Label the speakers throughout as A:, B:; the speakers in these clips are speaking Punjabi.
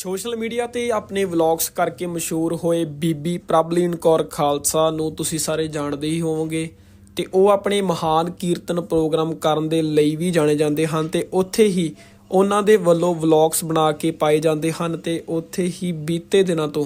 A: ਸੋਸ਼ਲ ਮੀਡੀਆ ਤੇ ਆਪਣੇ ਵਲੌਗਸ ਕਰਕੇ ਮਸ਼ਹੂਰ ਹੋਏ ਬੀਬੀ ਪ੍ਰਬਲੀਨ ਕੌਰ ਖਾਲਸਾ ਨੂੰ ਤੁਸੀਂ ਸਾਰੇ ਜਾਣਦੇ ਹੀ ਹੋਵੋਗੇ ਤੇ ਉਹ ਆਪਣੇ ਮਹਾਨ ਕੀਰਤਨ ਪ੍ਰੋਗਰਾਮ ਕਰਨ ਦੇ ਲਈ ਵੀ ਜਾਣੇ ਜਾਂਦੇ ਹਨ ਤੇ ਉੱਥੇ ਹੀ ਉਹਨਾਂ ਦੇ ਵੱਲੋਂ ਵਲੌਗਸ ਬਣਾ ਕੇ ਪਾਏ ਜਾਂਦੇ ਹਨ ਤੇ ਉੱਥੇ ਹੀ ਬੀਤੇ ਦਿਨਾਂ ਤੋਂ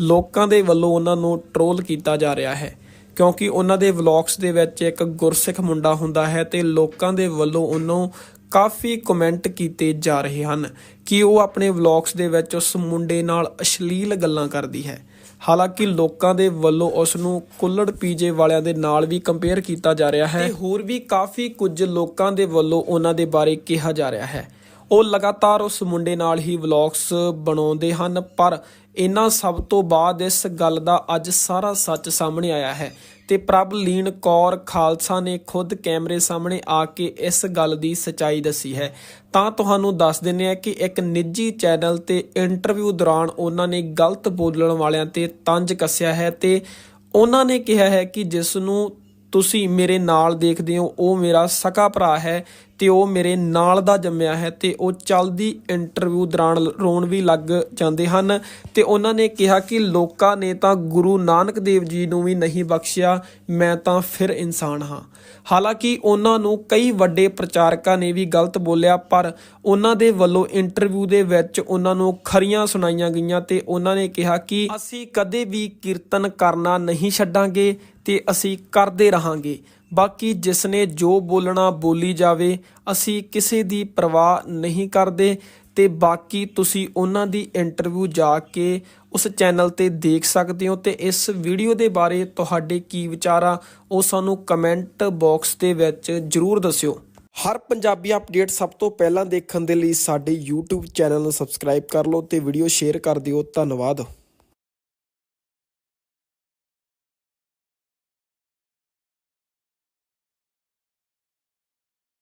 A: ਲੋਕਾਂ ਦੇ ਵੱਲੋਂ ਉਹਨਾਂ ਨੂੰ ਟ੍ਰੋਲ ਕੀਤਾ ਜਾ ਰਿਹਾ ਹੈ। ਕਿਉਂਕਿ ਉਹਨਾਂ ਦੇ ਵਲੌਗਸ ਦੇ ਵਿੱਚ ਇੱਕ ਗੁਰਸਿੱਖ ਮੁੰਡਾ ਹੁੰਦਾ ਹੈ ਤੇ ਲੋਕਾਂ ਦੇ ਵੱਲੋਂ ਉਹਨੂੰ ਕਾਫੀ ਕਮੈਂਟ ਕੀਤੇ ਜਾ ਰਹੇ ਹਨ ਕਿ ਉਹ ਆਪਣੇ ਵਲੌਗਸ ਦੇ ਵਿੱਚ ਉਸ ਮੁੰਡੇ ਨਾਲ ਅਸ਼ਲੀਲ ਗੱਲਾਂ ਕਰਦੀ ਹੈ। ਹਾਲਾਂਕਿ ਲੋਕਾਂ ਦੇ ਵੱਲੋਂ ਉਸ ਨੂੰ ਕੁੱਲੜ ਪੀਜੇ ਵਾਲਿਆਂ ਦੇ ਨਾਲ ਵੀ ਕੰਪੇਅਰ ਕੀਤਾ ਜਾ ਰਿਹਾ ਹੈ ਤੇ ਹੋਰ ਵੀ ਕਾਫੀ ਕੁਝ ਲੋਕਾਂ ਦੇ ਵੱਲੋਂ ਉਹਨਾਂ ਦੇ ਬਾਰੇ ਕਿਹਾ ਜਾ ਰਿਹਾ ਹੈ। ਉਹ ਲਗਾਤਾਰ ਉਸ ਮੁੰਡੇ ਨਾਲ ਹੀ ਵਲੌਗਸ ਬਣਾਉਂਦੇ ਹਨ, ਪਰ ਇਹਨਾਂ ਸਭ ਤੋਂ ਬਾਅਦ ਇਸ ਗੱਲ ਦਾ ਅੱਜ ਸਾਰਾ ਸੱਚ ਸਾਹਮਣੇ ਆਇਆ ਹੈ ਤੇ ਪ੍ਰਭਲੀਨ ਕੌਰ ਖਾਲਸਾ ਨੇ ਖੁਦ ਕੈਮਰੇ ਸਾਹਮਣੇ ਆ ਕੇ ਇਸ ਗੱਲ ਦੀ ਸਚਾਈ ਦੱਸੀ ਹੈ। ਤਾਂ ਤੁਹਾਨੂੰ ਦੱਸ ਦਿੰਨੇ ਆ ਕਿ ਇੱਕ ਨਿੱਜੀ ਚੈਨਲ ਤੇ ਇੰਟਰਵਿਊ ਦੌਰਾਨ ਉਹਨਾਂ ਨੇ ਗਲਤ ਬੋਲਣ ਵਾਲਿਆਂ ਤੇ ਤੰਜ ਕੱਸਿਆ ਹੈ ਤੇ ਉਹਨਾਂ ਨੇ ਕਿਹਾ ਹੈ ਕਿ ਜਿਸ ਨੂੰ ਤੁਸੀਂ ਮੇਰੇ ਨਾਲ ਦੇਖਦੇ ਹੋ, ਉਹ ਮੇਰਾ ਸਕਾ ਭਰਾ ਹੈ ਤੇ ਉਹ ਮੇਰੇ ਨਾਲ ਦਾ ਜੰਮਿਆ ਹੈ ਤੇ ਉਹ ਚੱਲਦੀ ਇੰਟਰਵਿਊ ਦੌਰਾਨ ਰੋਣ ਵੀ ਲੱਗ ਜਾਂਦੇ ਹਨ ਤੇ ਉਹਨਾਂ ਨੇ ਕਿਹਾ ਕਿ ਲੋਕਾਂ ਨੇ ਤਾਂ ਗੁਰੂ ਨਾਨਕ ਦੇਵ ਜੀ ਨੂੰ ਵੀ ਨਹੀਂ ਬਖਸ਼ਿਆ, ਮੈਂ ਤਾਂ ਫਿਰ ਇਨਸਾਨ ਹਾਂ। ਹਾਲਾਂਕਿ ਉਹਨਾਂ ਨੂੰ ਕਈ ਵੱਡੇ ਪ੍ਰਚਾਰਕਾਂ ਨੇ ਵੀ ਗਲਤ ਬੋਲਿਆ, ਪਰ ਉਹਨਾਂ ਦੇ ਵੱਲੋਂ ਇੰਟਰਵਿਊ ਦੇ ਵਿੱਚ ਉਹਨਾਂ ਨੂੰ ਖਰੀਆਂ ਸੁਣਾਈਆਂ ਗਈਆਂ ਤੇ ਉਹਨਾਂ ਨੇ ਕਿਹਾ ਕਿ ਅਸੀਂ ਕਦੇ ਵੀ ਕੀਰਤਨ ਕਰਨਾ ਨਹੀਂ ਛੱਡਾਂਗੇ ਤੇ ਅਸੀਂ ਕਰਦੇ ਰਹਾਂਗੇ। ਬਾਕੀ ਜਿਸ ਨੇ ਜੋ ਬੋਲਣਾ ਬੋਲੀ ਜਾਵੇ, ਅਸੀਂ ਕਿਸੇ ਦੀ ਪਰਵਾਹ ਨਹੀਂ ਕਰਦੇ ਤੇ ਬਾਕੀ ਤੁਸੀਂ ਉਹਨਾਂ ਦੀ ਇੰਟਰਵਿਊ ਜਾ ਕੇ ਉਸ ਚੈਨਲ ਤੇ ਦੇਖ ਸਕਦੇ ਹੋ ਤੇ ਇਸ ਵੀਡੀਓ ਦੇ ਬਾਰੇ ਤੁਹਾਡੇ ਕੀ ਵਿਚਾਰ ਆ, ਉਹ ਸਾਨੂੰ ਕਮੈਂਟ ਬਾਕਸ ਦੇ ਵਿੱਚ ਜਰੂਰ ਦੱਸਿਓ। ਹਰ ਪੰਜਾਬੀ ਅਪਡੇਟ ਸਭ ਤੋਂ ਪਹਿਲਾਂ ਦੇਖਣ ਦੇ ਲਈ ਸਾਡੇ YouTube ਚੈਨਲ ਨੂੰ ਸਬਸਕ੍ਰਾਈਬ ਕਰ ਲਓ ਤੇ ਵੀਡੀਓ ਸ਼ੇਅਰ ਕਰ ਦਿਓ। ਧੰਨਵਾਦ।